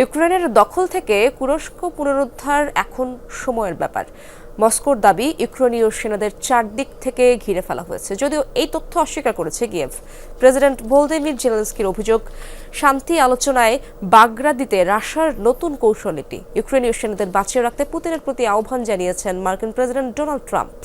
ইউক্রেনের দখল থেকে কুরস্ক পুনরুদ্ধার এখন সময়ের ব্যাপার। মস্কোর দাবি, ইউক্রেনীয় সেনাদের চারদিক থেকে ঘিরে ফেলা হয়েছে। যদিও এই তথ্য অস্বীকার করেছে গিয়েভ প্রেসিডেন্ট ভোলদিমির জেলেন্সকির অভিযোগ, শান্তি আলোচনায় বাগরা দিতে রাশিয়ার নতুন কৌশল এটি ইউক্রেনীয় সেনাদের বাঁচিয়ে রাখতে পুতিনের প্রতি আহ্বান জানিয়েছেন মার্কিন প্রেসিডেন্ট ডোনাল্ড ট্রাম্প।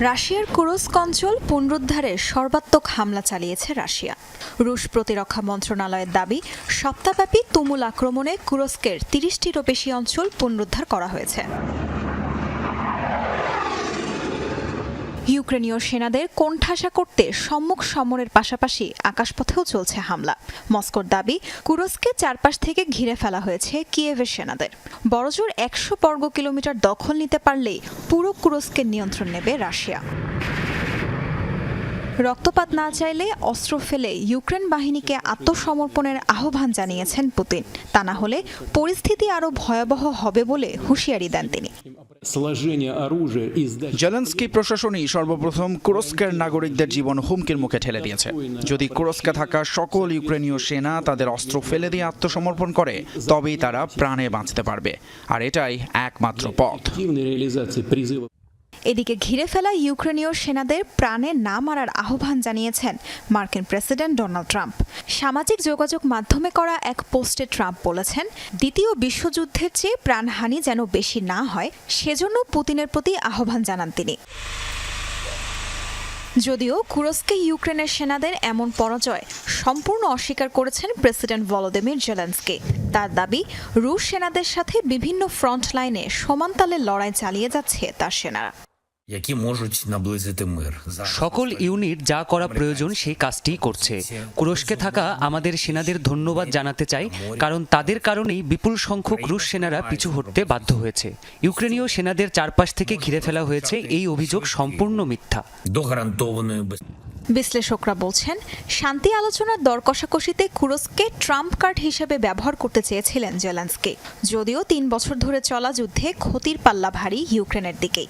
রাশিয়ার কুরস্ক অঞ্চল পুনরুদ্ধারে সর্বাত্মক হামলা চালিয়েছে রাশিয়া। রুশ প্রতিরক্ষা মন্ত্রণালয়ের দাবি, সপ্তাহব্যাপী তুমুল আক্রমণে কুরস্কের তিরিশটিরও বেশি অঞ্চল পুনরুদ্ধার করা হয়েছে। ইউক্রেনীয় সেনাদের কোণঠাসা করতে সম্মুখ সমরের পাশাপাশি আকাশপথেও চলছে হামলা। মস্কোর দাবি কুরস্কে চারপাশ থেকে ঘিরে ফেলা হয়েছে কিয়েভের সেনাদের। বড়জোর একশো বর্গ কিলোমিটার দখল নিতে পারলেই পুরো কুরস্কের নিয়ন্ত্রণ নেবে রাশিয়া। রক্তপাত না চাইলে অস্ত্র ফেলে ইউক্রেন বাহিনীকে আত্মসমর্পণের আহ্বান জানিয়েছেন পুতিন। তা না হলে পরিস্থিতি আরও ভয়াবহ হবে বলে হুঁশিয়ারি দেন তিনি। জেলেন্সকি প্রশাসনই সর্বপ্রথম কুরস্কের নাগরিকদের জীবন হুমকির মুখে ঠেলে দিয়েছে। যদি কুরস্কে থাকা সকল ইউক্রেনীয় সেনা তাদের অস্ত্র ফেলে দিয়ে আত্মসমর্পণ করে তবেই তারা প্রাণে বাঁচতে পারবে। আর এটাই একমাত্র পথ। এদিকে ঘিরে ফেলা ইউক্রেনীয় সেনাদের প্রাণে না মারার আহ্বান জানিয়েছেন মার্কিন প্রেসিডেন্ট ডোনাল্ড ট্রাম্প। সামাজিক যোগাযোগ মাধ্যমে করা এক পোস্টে ট্রাম্প বলেছেন, দ্বিতীয় বিশ্বযুদ্ধের চেয়ে প্রাণহানি যেন বেশি না হয়, সেজন্য পুতিনের প্রতি আহ্বান জানান তিনি। যদিও কুরস্কে ইউক্রেনের সেনাদের এমন পরাজয় সম্পূর্ণ অস্বীকার করেছেন প্রেসিডেন্ট ভলোদিমির জেলেন্সকি। তার দাবি, রুশ সেনাদের সাথে বিভিন্ন ফ্রন্ট লাইনে সমানতালে লড়াই চালিয়ে যাচ্ছে তার সেনারা। які можуть наблизити мир. Зараз সকল ইউনিট যা করা প্রয়োজন সেই কাজটিই করছে কুরস্কে থাকা আমাদের সেনাদের ধন্যবাদ জানাতে চাই কারণ তাদের কারণেই বিপুল সংখ্যক রুশ সেনারা পিছু হটতে বাধ্য হয়েছে ইউক্রেনীয় সেনাদের চারপাশ থেকে ঘিরে ফেলা হয়েছে এই অভিযোগ সম্পূর্ণ মিথ্যা до гарантованої безпеки. বিশ্লেষকরা বলছেন শান্তি আলোচনার দর কষাকষিতে কুরস্ককে ট্রাম্প কার্ড হিসেবে ব্যবহার করতে চেয়েছিলেন জেলেন্সকি যদিও তিন বছর ধরে চলা যুদ্ধে ক্ষতির পাল্লা ভারী ইউক্রেনের দিকেই